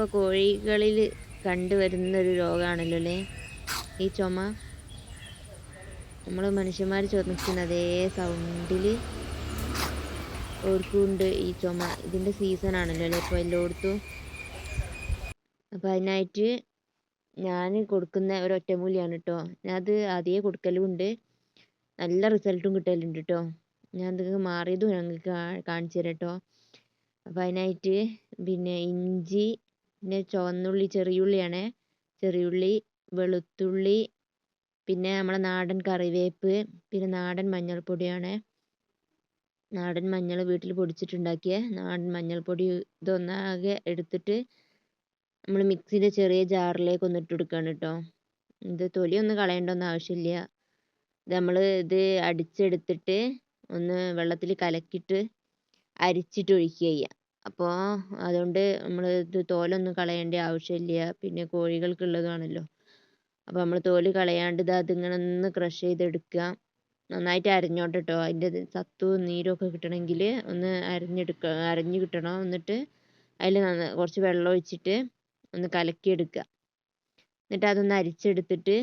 ഇപ്പോൾ കോഴികളിൽ കണ്ടുവരുന്ന ഒരു രോഗമാണല്ലോ അല്ലേ? ഈ ചുമ. നമ്മൾ മനുഷ്യന്മാർ ചുമക്കുന്ന അതേ സൗണ്ടിൽ ഓർക്കുണ്ട് ഈ ചുമ. ഇതിന്റെ സീസൺ ആണല്ലോ അല്ലേ ഇപ്പോൾ എല്ലായിടത്തും? അപ്പോൾ അതിനായിട്ട് ഞാൻ കൊടുക്കുന്ന ഒരു ഒറ്റമൂലിയാണ് കേട്ടോ ഞാൻ അത് കൊടുക്കലും ഉണ്ട് നല്ല റിസൾട്ടും കിട്ടലുണ്ട് കേട്ടോ ഞാൻ നിങ്ങൾക്ക് മാറിയതും ഞങ്ങൾക്ക് കാണിച്ചു തരാം കേട്ടോ അപ്പോൾ അതിനായിട്ട് പിന്നെ ഇഞ്ചി പിന്നെ ചുവന്നുള്ളി ചെറിയുള്ളിയാണേ. ചെറിയുള്ളി വെളുത്തുള്ളി പിന്നെ നമ്മളെ നാടൻ കറിവേപ്പ് പിന്നെ നാടൻ മഞ്ഞൾപ്പൊടിയാണ്. നാടൻ മഞ്ഞൾ വീട്ടിൽ പൊടിച്ചിട്ടുണ്ടാക്കിയ നാടൻ മഞ്ഞൾപ്പൊടി ഇതൊന്നാകെ എടുത്തിട്ട് നമ്മൾ മിക്സിയുടെ ചെറിയ ജാറിലേക്ക് ഒന്ന് ഇട്ട് കൊടുക്കുകയാണ് കേട്ടോ. ഇത് തൊലിയൊന്നും കളയേണ്ട ആവശ്യമില്ല. ഇത് നമ്മൾ ഇത് അടിച്ചെടുത്തിട്ട് ഒന്ന് വെള്ളത്തിൽ കലക്കിയിട്ട് അരിച്ചിട്ട് ഒഴിക്കുക ചെയ്യുക. അപ്പോൾ അതുകൊണ്ട് നമ്മൾ ഇത് തോലൊന്നും കളയേണ്ട ആവശ്യമില്ല. പിന്നെ കോഴികൾക്കുള്ളതാണല്ലോ. അപ്പോൾ നമ്മൾ തോൽ കളയാണ്ട് ഇത് അതിങ്ങനെ ഒന്ന് ക്രഷ് ചെയ്തെടുക്കുക നന്നായിട്ട് അരഞ്ഞോട്ടെ കേട്ടോ അതിന്റെ സത്തും നീരും ഒക്കെ കിട്ടണമെങ്കിൽ ഒന്ന് അരഞ്ഞെടുക്കുക അരഞ്ഞ് കിട്ടണം. എന്നിട്ട് അതിൽ കുറച്ച് വെള്ളം ഒഴിച്ചിട്ട് ഒന്ന് കലക്കിയെടുക്കുക എന്നിട്ട് അതൊന്ന് അരിച്ചെടുത്തിട്ട്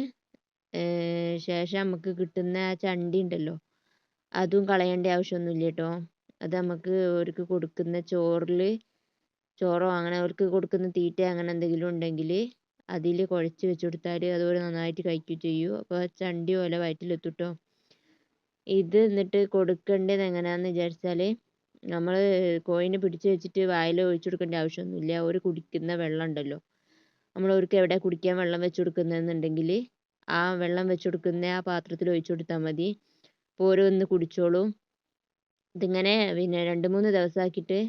ശേഷം നമുക്ക് കിട്ടുന്ന ആ ചണ്ടി ഉണ്ടല്ലോ. അതും കളയേണ്ട ആവശ്യമൊന്നുമില്ല കേട്ടോ. അത് നമുക്ക് അവർക്ക് കൊടുക്കുന്ന ചോറിൽ ചോറോ അങ്ങനെ അവർക്ക് കൊടുക്കുന്ന തീറ്റ അങ്ങനെ എന്തെങ്കിലും ഉണ്ടെങ്കിൽ അതിൽ കുഴച്ച് വെച്ച് കൊടുത്താൽ അതുപോലെ നന്നായിട്ട് കഴിക്കുകയും ചെയ്യും. അപ്പോൾ ചണ്ടി പോലെ വയറ്റിലെത്തും കേട്ടോ ഇത് എന്നിട്ട് കൊടുക്കേണ്ടത് എങ്ങനെയാണെന്ന് വിചാരിച്ചാൽ നമ്മൾ കോഴിനെ പിടിച്ച് വെച്ചിട്ട് വായിൽ ഒഴിച്ച് കൊടുക്കേണ്ട ആവശ്യമൊന്നുമില്ല. അവർ കുടിക്കുന്ന വെള്ളം ഉണ്ടല്ലോ. നമ്മൾ അവർക്ക് എവിടെ കുടിക്കാൻ വെള്ളം വെച്ച് കൊടുക്കുന്നതെന്നുണ്ടെങ്കിൽ ആ വെള്ളം വെച്ച് കൊടുക്കുന്ന ആ പാത്രത്തിൽ ഒഴിച്ച് കൊടുത്താൽ മതി. അപ്പോൾ ഓരോന്ന് കുടിച്ചോളും. ഇതിങ്ങനെ പിന്നെ രണ്ട് മൂന്ന് ദിവസമാക്കിയിട്ട്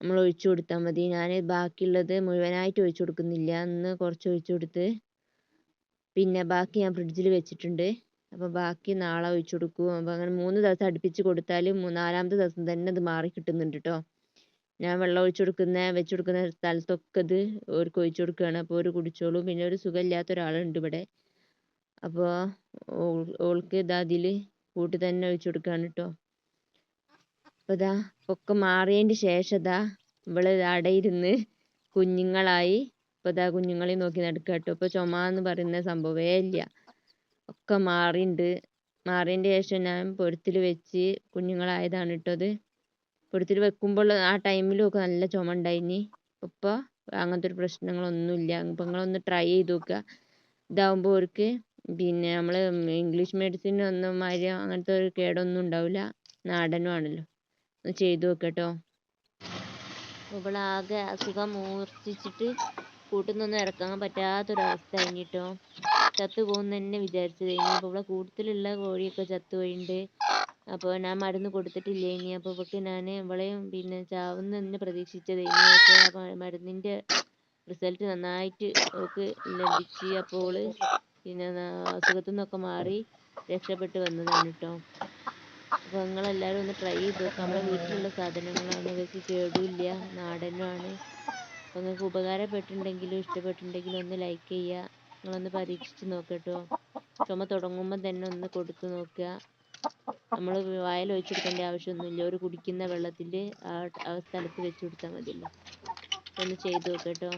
നമ്മൾ ഒഴിച്ചു കൊടുത്താൽ മതി. ഞാൻ ബാക്കിയുള്ളത് മുഴുവനായിട്ട് ഒഴിച്ചു കൊടുക്കുന്നില്ല. ഇന്ന് കുറച്ച് ഒഴിച്ചു കൊടുത്ത് പിന്നെ ബാക്കി ഞാൻ ഫ്രിഡ്ജിൽ വെച്ചിട്ടുണ്ട്. അപ്പോൾ ബാക്കി നാളെ ഒഴിച്ചു കൊടുക്കും. അപ്പോൾ അങ്ങനെ മൂന്ന് ദിവസം അടുപ്പിച്ച് കൊടുത്താൽ നാലാമത്തെ ദിവസം തന്നെ അത് മാറി കിട്ടുന്നുണ്ട് കേട്ടോ ഞാൻ വെള്ളം ഒഴിച്ചു കൊടുക്കുന്ന വെച്ച് കൊടുക്കുന്ന സ്ഥലത്തൊക്കെ ഇത് അവർക്ക് ഒഴിച്ചു കൊടുക്കുകയാണ്. അപ്പോൾ അവർ കുടിച്ചോളും. പിന്നെ ഒരു സുഖമില്ലാത്ത ഒരാളുണ്ട് ഇവിടെ. അപ്പോൾ ഓൾക്ക് ഇതാ അതിൽ കൂട്ടി തന്നെ ഒഴിച്ചു കൊടുക്കുകയാണ് കേട്ടോ അപ്പോൾ ഇതാ ഒക്കെ മാറിയതിന്റെ ശേഷം ഇതാ ഇവൾ ഇരുന്ന് കുഞ്ഞുങ്ങളായി. ഇപ്പോൾ ഇതാ കുഞ്ഞുങ്ങളെ നോക്കി നടക്കുക കേട്ടോ ഇപ്പോൾ ചുമ എന്ന് പറയുന്ന സംഭവമേ ഇല്ല. ഒക്കെ മാറിയിട്ടുണ്ട് മാറിയതിന്റെ ശേഷം ഞാൻ പൊരുത്തിൽ വെച്ച് കുഞ്ഞുങ്ങളായതാണ് അത്. പൊരുത്തിൽ വെക്കുമ്പോൾ ആ ടൈമിലും ഒക്കെ നല്ല ചുമ ഉണ്ടായിനി. ഇപ്പോൾ അങ്ങനത്തെ ഒരു പ്രശ്നങ്ങളൊന്നുമില്ല. നിങ്ങൾ നിങ്ങളൊന്ന് ട്രൈ ചെയ്ത് നോക്കുക ഇതാവുമ്പോൾ അവർക്ക് പിന്നെ നമ്മൾ ഇംഗ്ലീഷ് മെഡിസിൻ ഒന്നും മാതിരി അങ്ങനത്തെ ഒരു കേടൊന്നും ഉണ്ടാവില്ല. നാടനും ആണല്ലോ ഒന്ന് ചെയ്ത് നോക്കുക കേട്ടോ ഇവളാകെ അസുഖം മൂർച്ഛിച്ചിട്ട് കൂട്ടിൽ നിന്നൊന്നും ഇറക്കാൻ പറ്റാത്തൊരവസ്ഥ കഴിഞ്ഞിട്ടോ. ചത്തു പോകും തന്നെ വിചാരിച്ചത്. ഇനി അപ്പോൾ ഇവിടെ കൂട്ടത്തിലുള്ള കോഴിയൊക്കെ ചത്തു പോയിട്ടുണ്ട് അപ്പോൾ ഞാൻ മരുന്ന് കൊടുത്തിട്ടില്ല ഇനി? അപ്പോൾ ഇവൾക്ക് ഞാൻ ഇവളെയും പിന്നെ ചാവുന്ന തന്നെ പ്രതീക്ഷിച്ചത്. ഇനി പക്ഷേ ആ മരുന്നിന്റെ റിസൾട്ട് നന്നായിട്ട് അവൾക്ക് ലഭിച്ച് അപ്പോൾ പിന്നെ അസുഖത്തിൽ നിന്നൊക്കെ മാറി രക്ഷപ്പെട്ട് വന്നതാണ് കേട്ടോ അപ്പോൾ നിങ്ങളെല്ലാവരും ഒന്ന് ട്രൈ ചെയ്ത് നോക്കുക നമ്മുടെ വീട്ടിലുള്ള സാധനങ്ങളാണ്. ഇവയ്ക്ക് കേടുമില്ല. നാടനുമാണ്. അപ്പോൾ നിങ്ങൾക്ക് ഉപകാരപ്പെട്ടിട്ടുണ്ടെങ്കിലും ഇഷ്ടപ്പെട്ടിട്ടുണ്ടെങ്കിലും ഒന്ന് ലൈക്ക് ചെയ്യുക. നിങ്ങളൊന്ന് പരീക്ഷിച്ച് നോക്കട്ടോ. ചുമ തുടങ്ങുമ്പോൾ തന്നെ ഒന്ന് കൊടുത്ത് നോക്കുക. നമ്മൾ വായിൽ ഒഴിച്ചു കൊടുക്കേണ്ട ആവശ്യമൊന്നുമില്ല. ഒരു കുടിക്കുന്ന വെള്ളത്തിൽ ആ സ്ഥലത്ത് വെച്ച് കൊടുത്താൽ മതിയല്ലോ. ഒന്ന് ചെയ്ത് നോക്കട്ടോ